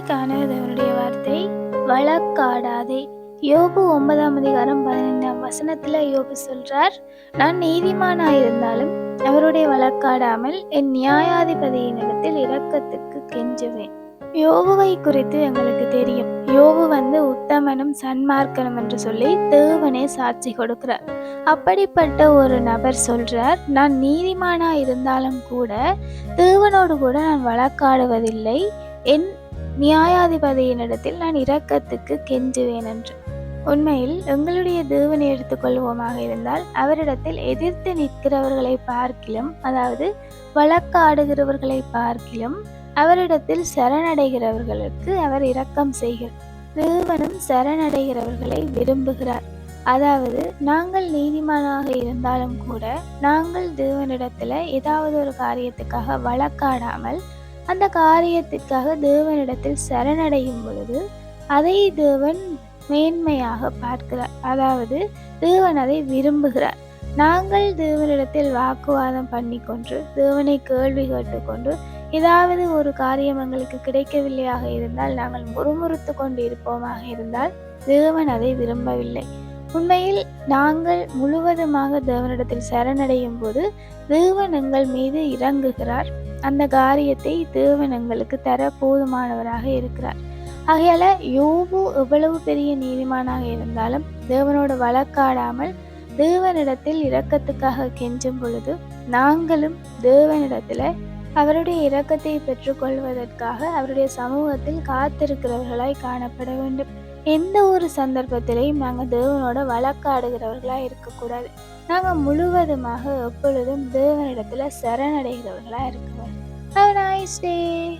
இன்னைக்கான தேவனுடைய வார்த்தை வழக்காடாதே. யோபு ஒன்பதாம் அதிகாரம் பதினைந்தாம் வசனத்துல யோபு சொல்றார் நான் நீதிமானாக இருந்தாலும் அவருடைய வழக்காடாமல் என் நியாயாதிபதியினிடத்தில் இரக்கத்துக்கு கெஞ்சுவேன். யோபுவை குறித்து எங்களுக்கு தெரியும். யோபு வந்து உத்தமனும் சன்மார்க்கனும் என்று சொல்லி தேவனே சாட்சி கொடுக்கிறார். அப்படிப்பட்ட ஒரு நபர் சொல்றார் நான் நீதிமானா இருந்தாலும் கூட தேவனோடு கூட நான் வழக்காடுவதில்லை. என் நியாயாதிபதியினிடத்தில் நான் இரக்கத்துக்கு கெஞ்சுவேன் என்று உண்மையில் எங்களுடைய தேவனை எடுத்துக்கொள்வோமாக இருந்தால் அவரிடத்தில் எதிர்த்து நிற்கிறவர்களை பார்க்கிலும் அதாவது வழக்காடுகிறவர்களை பார்க்கிலும் அவரிடத்தில் சரணடைகிறவர்களுக்கு அவர் இரக்கம் செய்கிறார். தேவனும் சரணடைகிறவர்களை விரும்புகிறார். அதாவது நாங்கள் நீதிமானாக இருந்தாலும் கூட நாங்கள் தேவனிடத்துல ஏதாவது ஒரு காரியத்துக்காக வழக்காடாமல் அந்த காரியத்திற்காக தேவனிடத்தில் சரணடையும் பொழுது அதை தேவன் மேன்மையாக பார்க்கிறார். அதாவது தேவன் அதை விரும்புகிறார். நாங்கள் தேவனிடத்தில் வாக்குவாதம் பண்ணிக்கொண்டு தேவனை கேள்வி கேட்டுக்கொண்டு ஏதாவது ஒரு காரியம் எங்களுக்கு கிடைக்கவில்லையாக இருந்தால் நாங்கள் முறுமுறுத்து கொண்டு இருப்போமாக இருந்தால் தேவன் அதை விரும்பவில்லை. உண்மையில் நாங்கள் முழுவதுமாக தேவனிடத்தில் சரணடையும் போது தேவன் எங்கள் மீது இறங்குகிறார். அந்த காரியத்தை தேவன் எங்களுக்கு தர போதுமானவராக இருக்கிறார். ஆகையால யோபு எவ்வளவு பெரிய நீதிமானாக இருந்தாலும் தேவனோடு வழக்காடாமல் தேவனிடத்தில் இரக்கத்துக்காக கெஞ்சும் பொழுது நாங்களும் தேவனிடத்தில் அவருடைய இரக்கத்தை பெற்றுக்கொள்வதற்காக அவருடைய சமூகத்தில் காத்திருக்கிறவர்களாய் காணப்பட வேண்டும். எந்த ஒரு சந்தர்ப்பத்திலையும் நாங்கள் தேவனோட வழக்காடுகிறவர்களாக இருக்கக்கூடாது நாங்கள் முழுவதுமாக எப்பொழுதும் தேவனிடத்தில் சரணடைகிறவர்களாக இருக்கிறோம் Have a nice day.